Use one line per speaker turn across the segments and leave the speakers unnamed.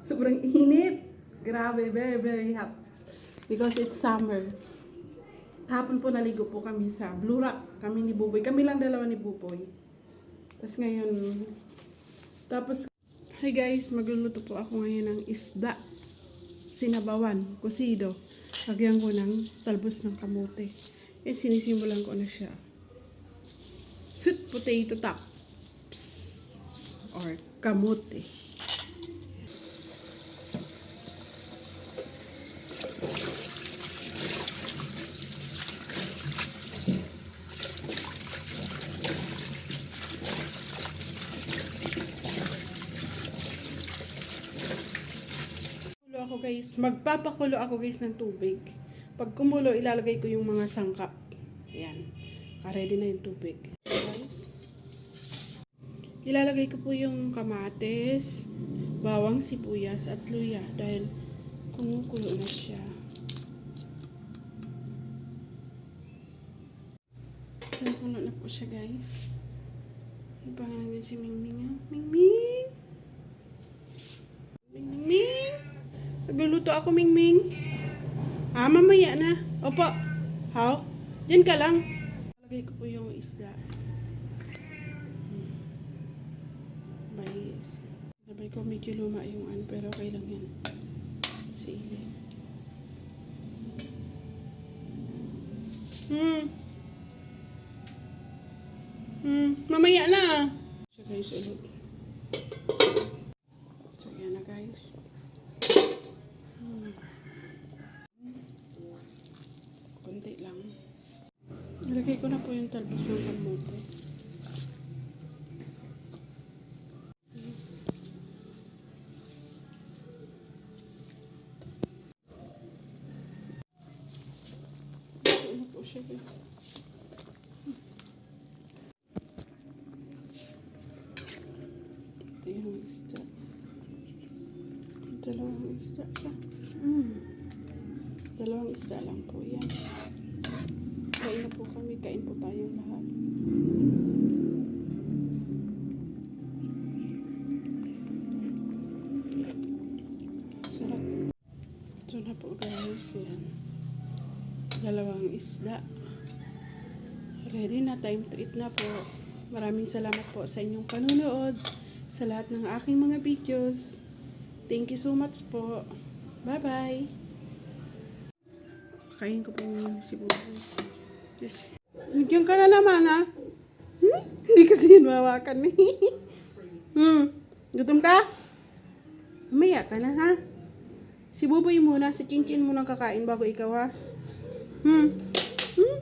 Sobrang init. Grabe, very, very hot. Because it's summer. Kahapon po naligo po kami sa Blue Rock. Kami ni Buboy. Kami lang dalawa ni Buboy. Tapos ngayon, tapos, hi guys, magluluto po ako ngayon ng isda. Sinabawan, kusido. Lagyan ko ng talbos ng kamote. Eh, sinisimulan ko na siya. Sweet potato tops. Or kamote. Ako guys. Magpapakulo ako guys ng tubig. Pag kumulo, ilalagay ko yung mga sangkap. Ayan. Ready na yung tubig. Guys. Ilalagay ko po yung kamates, bawang sibuyas at luya dahil kumukulo na siya. Kumukulo na po siya guys. Ibangan natin si Mingming ah. Mingming! Nagluluto ako, Mingming. Ah, mamaya na. Opo. How? Diyan ka lang. Lagay ko po yung isda. Hmm. Mais. Sabay ko medyo luma yung ano, pero okay lang yan. Sili. Hmm. Hmm. Mamaya na. Siya guys, ulit. So, yan na guys. Hmm. Kunti lang. Nilagay ko na po yung talbos ng kamote. Ano po siya guys? Ito yung isda. Dalawang isda pa. Mm. Dalawang isda lang po yan. Na po kami. Kain po tayong lahat. Sarap. Ito na po guys. Yan. Dalawang isda. Ready na. Time to eat na po. Maraming salamat po sa inyong panunood. Sa lahat ng aking mga videos. Thank you so much po. Bye-bye. Kain ko po yung si Buboy. Yes. Nagyan ka na naman, ha? Hmm? Hindi kasi yun mawakan eh. hmm. Gutom ka? Umaya ka na, ha? Si Buboy muna, si Kinchin muna kakain bago ikaw, ha? Hmm. Hmm?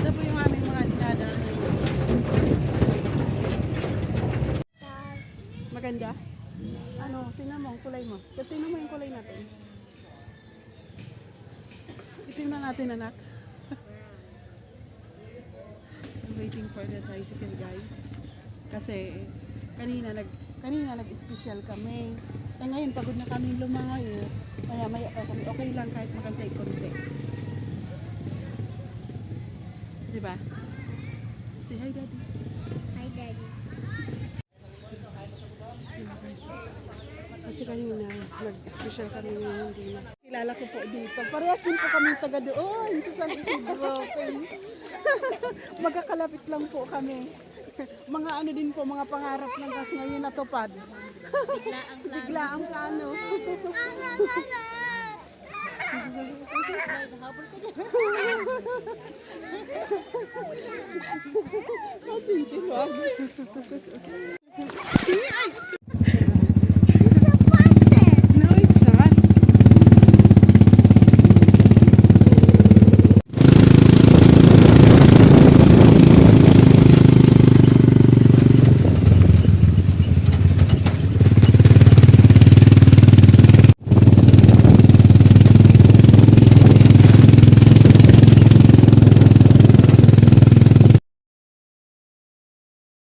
Ito po yung aming mga. Maganda? Ano, tingnan mo ang kulay mo. Tingnan mo yung kulay natin. Tingnan natin, anak. I'm waiting for the tricycle, guys. Kasi, kanina nag kanina nag-special kami. Eh ngayon, pagod na kami lumangayo. Kaya maya pa kami. Okay lang kahit magantay konti. Diba? Say hi, daddy.
Hi, Daddy.
Kasi kanina, nag-special kami ngayon hindi na. Kilala ko po dito. Parehas din po kami taga doon sa San Isidro. Magkakalapit lang po kami. mga ano din po, mga pangarap ng kas ngayon natupad.
Bigla ang plano.
Bigla ang plano.
Habol